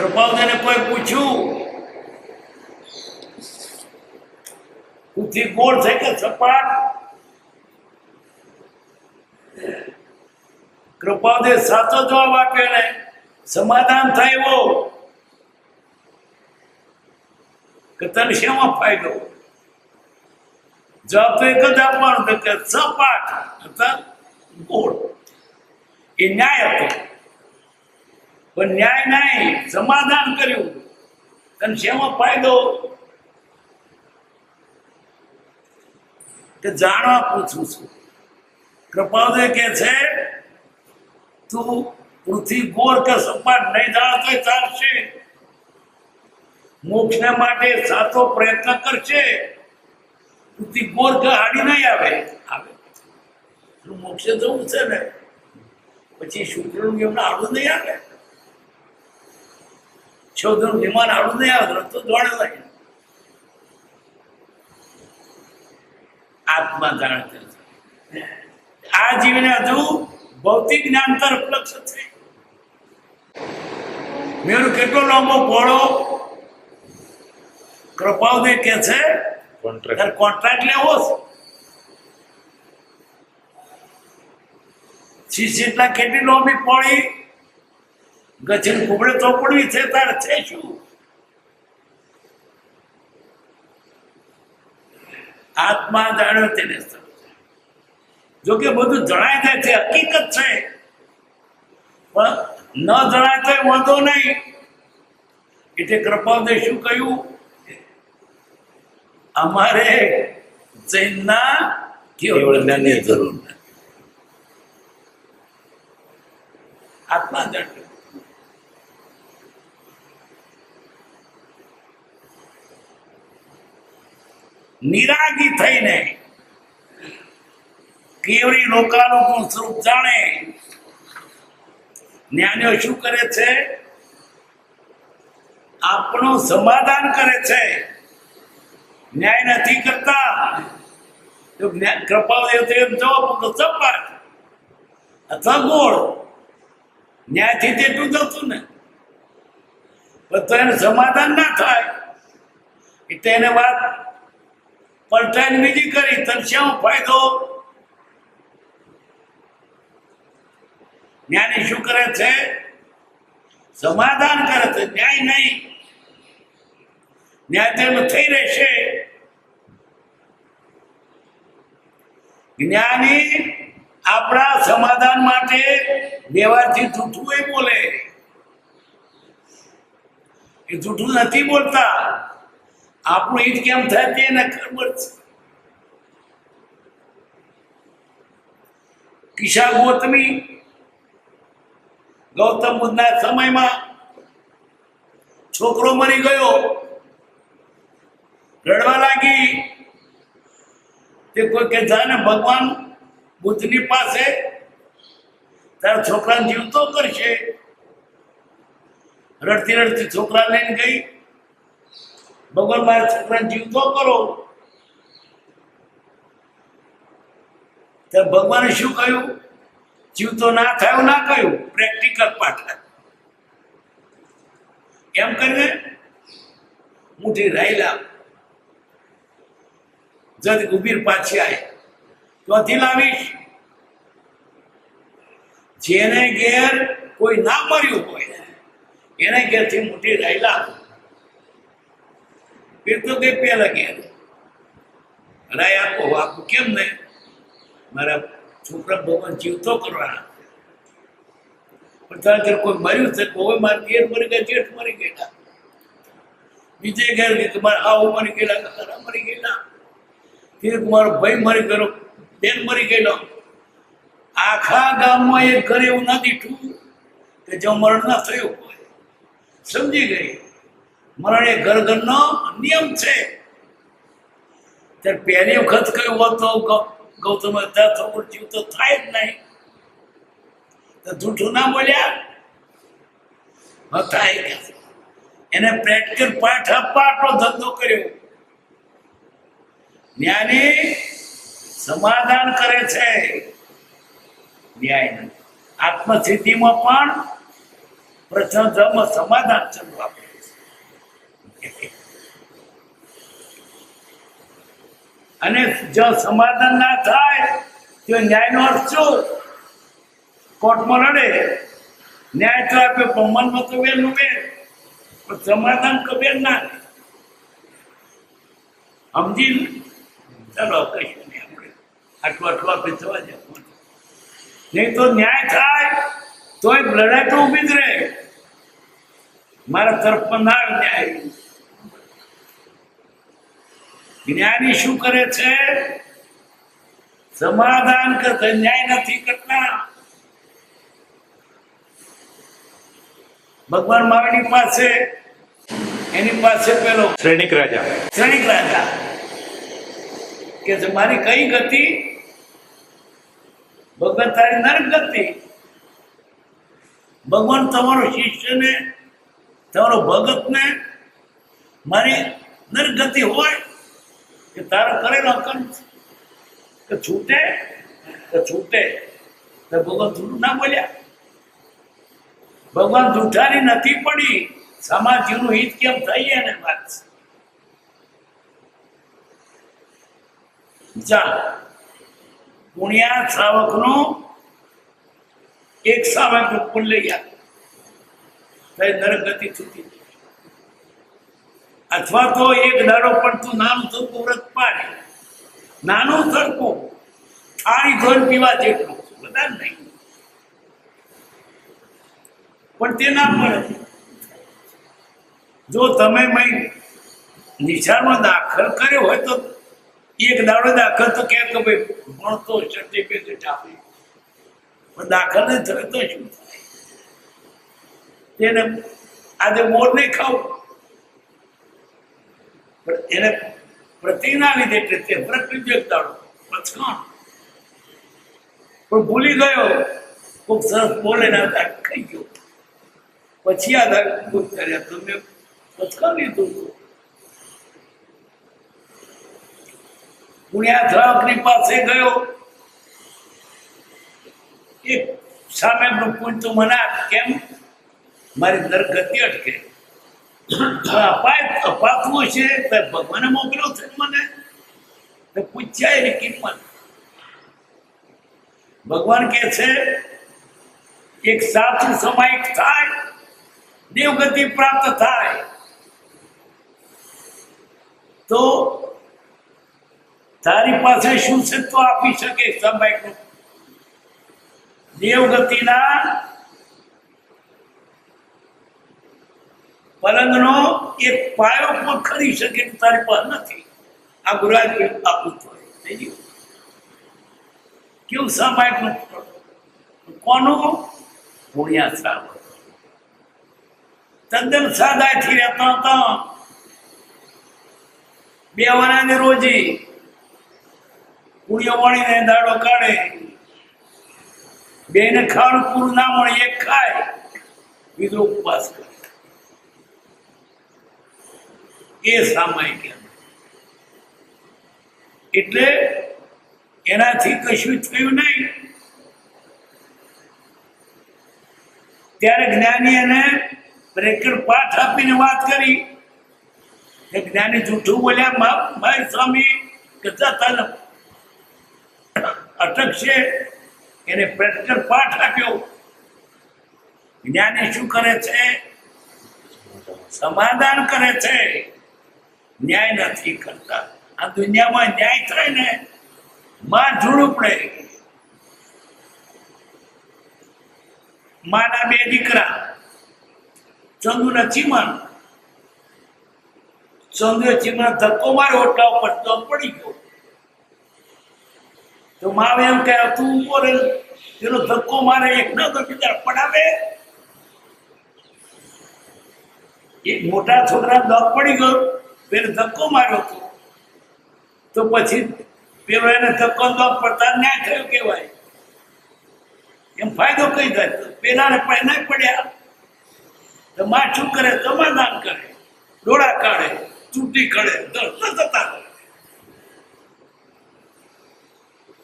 કૃપાવદને કોઈ પૂછ્યું? પૃથ્વી ગોળ છે કે સપાટ? કૃપાલજી સાચો જવાબ આપે ને સમાધાન થાય એવો. કે તને શેમાં ફાયદો? જવાબ તો એક જ આપવાનો કે સપાટ હતા ગોળ. એ ન્યાય હતો. પણ ન્યાય નહીં, સમાધાન કર્યું. અને શેમાં ફાયદો? કે જાણવા પૂછું છું. કૃપાદે કે છે, તું પૃથ્વી ગોળ કે સપાટ નહીં જાણતો ચાલશે. મોક્ષને માટે સાચો પ્રયત્ન કરશે. પૃથ્વી ગોળ કે હાડી નહીં આવે. આવે. મોક્ષે જવું છે ને? પછી શુક્રનું એમને આડું નહીં આવે? નહીં આવે તો દોડે નહીં. આત્મા જાણ આ જીવને હજુ ભૌતિક જ્ઞાન તરફ લક્ષ્ય છે. મેરુ કેટલો લાંબો પહોળો કૃપાવદે કે છે કોન્ટ્રાક્ટ કોન્ટ્રાક્ટ લેવો છે. ના કેટલી લાંબી પડી ગચન કુબળે તો પડવી છે તાર છે શું? આત્મા જાણ્યો તેને જો કે બધું જણાય જાય છે હકીકત છે. પણ ન જણાય તો વાંધો નહીં. એટલે કૃપાદે શું કહ્યું? અમારે જૈનના કેવળ જ્ઞાનની જરૂર નથી. આત્મા જાણ્યો નિરાગી થઈને કેવડી લોકાનું સ્વરૂપ જાણે. જ્ઞાનીઓ શું કરે છે? આપણું સમાધાન કરે છે. ન્યાય નથી કરતા. જો જ્ઞાન તો એમ જવાબ તો સપાટ અથવા ગોળ. ન્યાયથી તેટલું જતું ને. પણ તો એને સમાધાન ના થાય. એટલે એને વાત પલટાઈને બીજી કરી, તને શું ફાયદો? જ્ઞાની શું કરે છે? સમાધાન કરે છે, ન્યાય નહીં. ન્યાય તેમ થઈ રહેશે. જ્ઞાની આપણા સમાધાન માટે વ્યવહારથી જૂઠું એ બોલે. એ જૂઠું નથી બોલતા. આપણું હિત કેમ થાય તે એને ખબર છે. કિશા ગોતમી ગૌતમ બુદ્ધના સમયમાં છોકરો મરી ગયો. રડવા લાગી. તે કોઈ કે જાને ભગવાન, બુદ્ધની પાસે તારા છોકરાને જીવતો કરશે. રડતી રડતી છોકરા લઈને ગઈ. ભગવાન મારા છોકરાને જીવતો કરો. ત્યારે ભગવાને શું કહ્યું? જીવતો ના થયો, ના કહ્યું પ્રેક્ટિકલ પાઠ એમ કરીને મુઠી રાયલા. જદ ગુભીર પાછી આવી ત્યાંથી લાવીશ? જેને ઘેર કોઈ ના મર્યું હોય, એને ઘેરથી મુઠી રાયલા એ તો કઈ પેલા ઘેર રાય આપો આપો કેમ ને મારા છોકરા ભગવાન જીવતો કરવા પણ તારે કોઈ મર્યું છે કોઈ મારા ઘેર મરી ગયા જેઠ મરી ગયેલા બીજે ઘેર કે મારા આવું મરી ગયેલા તારા મરી ગયેલા તે મારો ભાઈ મરી ગયો બેન મરી ગયેલો આખા ગામમાં એક ઘરે એવું ના દીઠું કે જો મરણ ના થયું હોય સમજી ગઈ મરણ એ ઘર ઘરનો નિયમ છે. ત્યારે પહેલી વખત કયો તો ગૌતમ ત્યાં જીવ તો થાય જ નહીં. તો જૂઠું ના બોલ્યા? હતા એને પ્રેક્ટિકલ પાઠ આપવા ધંધો કર્યો. જ્ઞાની સમાધાન કરે છે. ન્યાય આત્મસ્થિતિમાં પણ પ્રથમ સમાધાન ચાલુ આપે. અને જો સમાધાન ના થાય, તો ન્યાયનો અર્થ શું? કોર્ટમાં લડે ન્યાય તો આપે પણ મનમાં તો નું વેલ પણ સમાધાન કબેર ના સમજી? ચલો, કહીશું નહીં આપણે. આટલું આટલું આપણે થવા જાય નહીં તો ન્યાય થાય, તોય લડાઈ તો ઊભી જ રહે. મારા તરફમાં ના ન્યાય. જ્ઞાની શું કરે છે? સમાધાન કરતા ન્યાય નથી કરતા. ભગવાન માવડી પાસે એની પાસે પેલો શ્રેણિક રાજા. ક્ષણિક રાજા કે મારી કઈ ગતિ ભગવાન તારી નરક ગતિ. ભગવાન તમારો શિષ્યને તમારો ભગતને મારી નરક ગતિ હોય કે તારો કરેલો કર્મ કે છૂટે? કે છૂટે. તો ભગવાન જૂઠું ના બોલ્યા. ભગવાન જૂઠાની નથી પડી. સમાજનું હિત કેમ થઈએ ને વાત. ચાલ. પુણ્યા શ્રાવકનો એક શ્રાવક ઉપર લઈ ગયા નરક ગતિ છૂટી. અથવા તો એક દાડો પણ તું નાનું સરખું વ્રત પાડે. નાનું સરખું થાળી ધોન પીવા જેટલું બધા નહીં. પણ તે ના પડે જો તમે મેં નિશાળમાં દાખલ કર્યો હોય તો એક દાડો દાખલ તો કે ભાઈ ભણતો સર્ટિફિકેટ આપે. પણ દાખલ નહીં થયો તો શું થાય? તેને આજે મોર નહીં ખાવું. એને પ્રતિજ્ઞા લીધે તે એક દાડો પચકાણ પણ ભૂલી ગયો ખૂબ સરસ બોલે ના ખાઈ ગયો. પછી આ દાખલ કર્યા. તમે પચકાણ લીધું હતું પુણ્યા ગ્રાહકની પાસે ગયો. એક સામે પૂછતું મના કેમ? મારી દરગતિ અટકે. અપાય છે ભગવાને મોકલ્યો છે મને. પૂછ્યા એની કિંમત. ભગવાન કે છે, એક સાચું સમાયિક થાય, દેવગતિ પ્રાપ્ત થાય. તો તારી પાસે શું છે તો આપી શકે સમય દેવગતિના પલંગનો એક પાયો પણ ખરી શકે તારી પાસે નથી. આ ગુરાજ આપવું ગયું? કેવું સામાયિક કોનો? કોનું સાહેબ તદ્દન સાદાથી રહેતા હતા. બે વરાને રોજી પુણ્ય વાળીને દાડો કાઢે. બેને ખાવાનું પૂરું ના મળે, એક ખાય. બીજો ઉપવાસ કરે. એ સામાયિક. એટલે એનાથી કશું થયું નહીં. ત્યારે જ્ઞાની એને રેકડ પાઠ આપીને વાત કરી. જ્ઞાની જૂઠું બોલ્યા, મા- મારી સ્વામી કદા તને અટકશે. એને પ્રેક્ટિકલ પાઠ આપ્યો. જ્ઞાની શું કરે છે? સમાધાન કરે છે. ન્યાય નથી કરતા. આ દુનિયામાં ન્યાય થાય ને, માં જોડું પડે માના બે દીકરા. ચંદુ ને ચીમન ચંદુ ચીમન ધક્કો માર્યો, ઓટલા ઉપર તો પડી ગયો. તો માવે એમ કે તું ઊભો રે પેલો ધક્કો મારે, એક ન તો બીજા પડાવે. એક મોટા છોકરા દગ પડી ગયો. પેલો ધક્કો માર્યો હતો. તો પછી પેલો એને ધક્કો તો પડતા ન્યાય થયો કહેવાય. એમ ફાયદો કઈ થાય? પેલાને પૈના પડ્યા. તો માં કરે? સમાધાન કરે. ડોળા કાઢે, ચૂંટી કાઢે દર્શન થતા કરે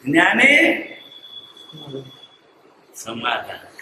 જ્ઞાને સમાધાન.